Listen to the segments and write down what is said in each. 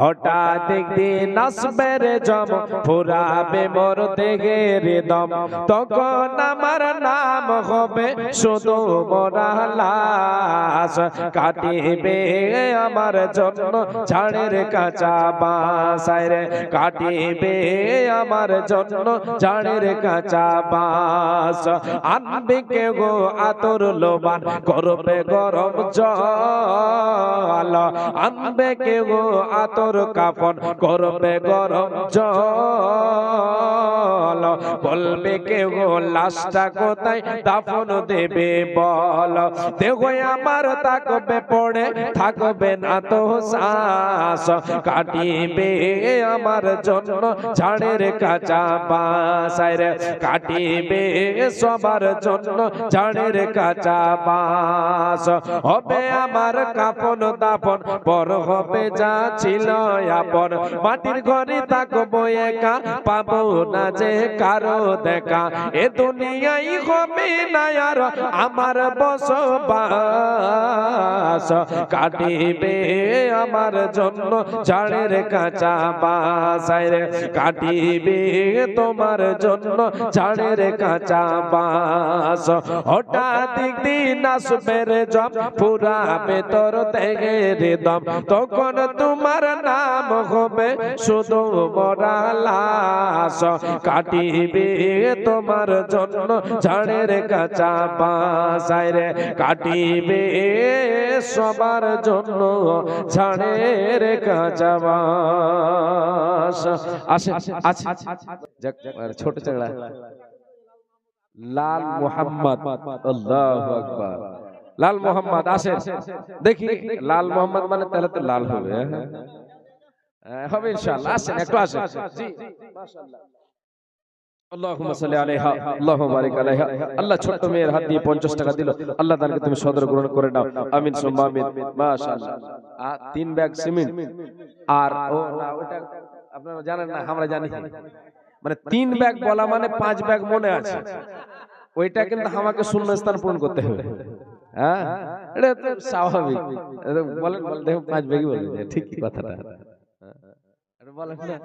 হঠাৎ একদিন আসবে রে জম, ফুরাবে মোর দেগে রে দম। তখন আমার নাম হবে শুধু মোরালাস কাটিবে আমার জন্য ঝাড়ের কাঁচা বাসায় রে কাটিবে আমার জন্য ঝাড়ের কাঁচা বাস আনবে কে গো আতর লোবান, করবে গরম জল। আনবে কে গো আতর কাপন করবে গরম জল। বলবে কে গো লাশটা কোথায়? দাফন দেবে, বল। দেখো, আমার তাকবে পড়ে থাকবে না তো শ্বাস। কাটিবে আমার জন্য ঝাড়ের কাঁচা বাসায় কাটিবে সবার জন্য ঝাড়ের কাঁচা বাস হবে আমার কাপন দাপন পর হবে যা ছিল আপন। মাটির ঘরে থাকব একা, পাবো না যে কারও দেখা, এ দুনিয়াই হবে না আর আমার বসবাস। কাটিবে আমার জন্য ঝাড়ের কাঁচা বাসায় কাটিবে তোমার জন্য ঝাড়ের কাঁচা বাস। হঠাৎ দিন আসবে রে জব পুরা ভেতর থেকে রে দম। তখন তোমার নাম হবে শুধু মরা লাশ। কাটিবে তোমার জন্য ঝাড়ের কাঁচা বাসায় রে কাটিবে। সবার জন্য ঝাড়ের কাঁচা বাস আসে আছে ছোট চাংড়া লাল মোহাম্মদ আল্লাহু আকবার। লাল মোহাম্মদ আসেন। দেখি লাল মোহাম্মদ মানে তাহলে তো লাল হবে হ্যাঁ? হ্যাঁ, হবে ইনশাআল্লাহ। আসেন একটু আসেন। আল্লাহ ছোট্ট মেয়ের হাত দিয়ে 50 টাকা দিল। আল্লাহ তুমি সদর গ্রহণ করে নাও। আমিন সুম্মা আমিন। আর তিন ব্যাগ সিমেন্ট। আর ও না ওটা আপনারা জানেন না আমরা জানি। মানে তিন ব্যাগ বলা মানে পাঁচ ব্যাগ মনে আছে। ওইটা কিন্তু আমাকে শূন্য স্থান পূরণ করতে হবে। হ্যাঁ? এটা তো স্বাভাবিক। বলেন বলেন পাঁচ ব্যাগই বলেন ঠিক কথাটা। বলেন না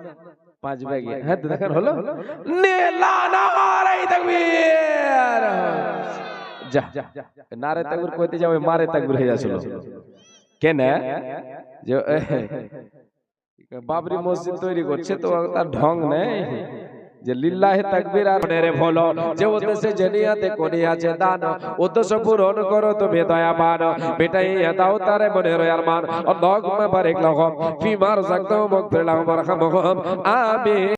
পাঁচ ব্যাগে। হ্যাঁ দেখার হলো? নীলা নারাই তাকবীর। যা নারে তাকবীর কইতে যাবে মারে তাকুর হয়ে যাচ্ছিল। কেন যে বাবরি মসজিদ তৈরি করছে তো তার ঢং নেই। যে লিল্লাহে তাকবীর আর রে ভলো, যে উদ্দেশ্যে জেনিয়াতে কোনি আছে দান, উদ্দেশ্য পূরণ করো তুমি দয়াবান। বেটাই দাও তারে মনে রয়ার মান এক বারিক লাহুম ফি রাযাকতাহুম, ওয়াগফির লাহুম ওয়ারহামহুম। আমিন।